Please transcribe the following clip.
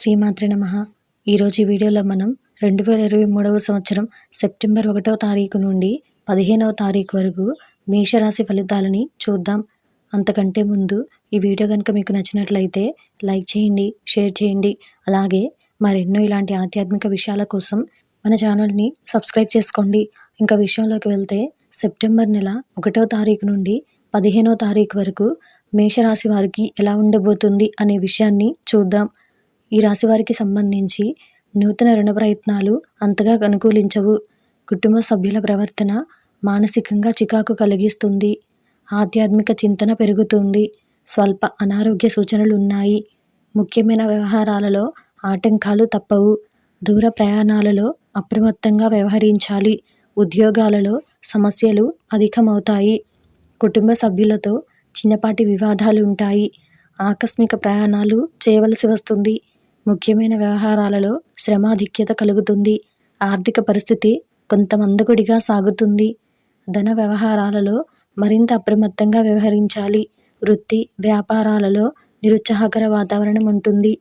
శ్రీమాత్రి నమ. ఈరోజు ఈ వీడియోలో మనం రెండు వేల ఇరవై మూడవ సంవత్సరం సెప్టెంబర్ ఒకటవ తారీఖు నుండి పదిహేనవ తారీఖు వరకు మేషరాశి ఫలితాలని చూద్దాం. అంతకంటే ముందు ఈ వీడియో కనుక మీకు నచ్చినట్లయితే లైక్ చేయండి షేర్ చేయండి. అలాగే మరెన్నో ఇలాంటి ఆధ్యాత్మిక విషయాల కోసం మన ఛానల్ని సబ్స్క్రైబ్ చేసుకోండి. ఇంకా విషయంలోకి వెళ్తే సెప్టెంబర్ నెల ఒకటో తారీఖు నుండి పదిహేనో తారీఖు వరకు మేషరాశి వారికి ఎలా ఉండబోతుంది అనే విషయాన్ని చూద్దాం. ఈ రాశి వారికి సంబంధించి నూతన రుణ ప్రయత్నాలు అంతగా అనుకూలించవు. కుటుంబ సభ్యుల ప్రవర్తన మానసికంగా చికాకు కలిగిస్తుంది. ఆధ్యాత్మిక చింతన పెరుగుతుంది. స్వల్ప అనారోగ్య సూచనలు ఉన్నాయి ముఖ్యమైన వ్యవహారాలలో ఆటంకాలు తప్పవు. దూర ప్రయాణాలలో అప్రమత్తంగా వ్యవహరించాలి. ఉద్యోగాలలో సమస్యలు అధికమవుతాయి. కుటుంబ సభ్యులతో చిన్నపాటి వివాదాలు ఉంటాయి. ఆకస్మిక ప్రయాణాలు చేయవలసి వస్తుంది. ముఖ్యమైన వ్యవహారాలలో శ్రమాధిక్యత కలుగుతుంది. ఆర్థిక పరిస్థితి కొంత మందకొడిగా సాగుతుంది. ధన వ్యవహారాలలో మరింత అప్రమత్తంగా వ్యవహరించాలి. వృత్తి వ్యాపారాలలో నిరుత్సాహకర వాతావరణం ఉంటుంది.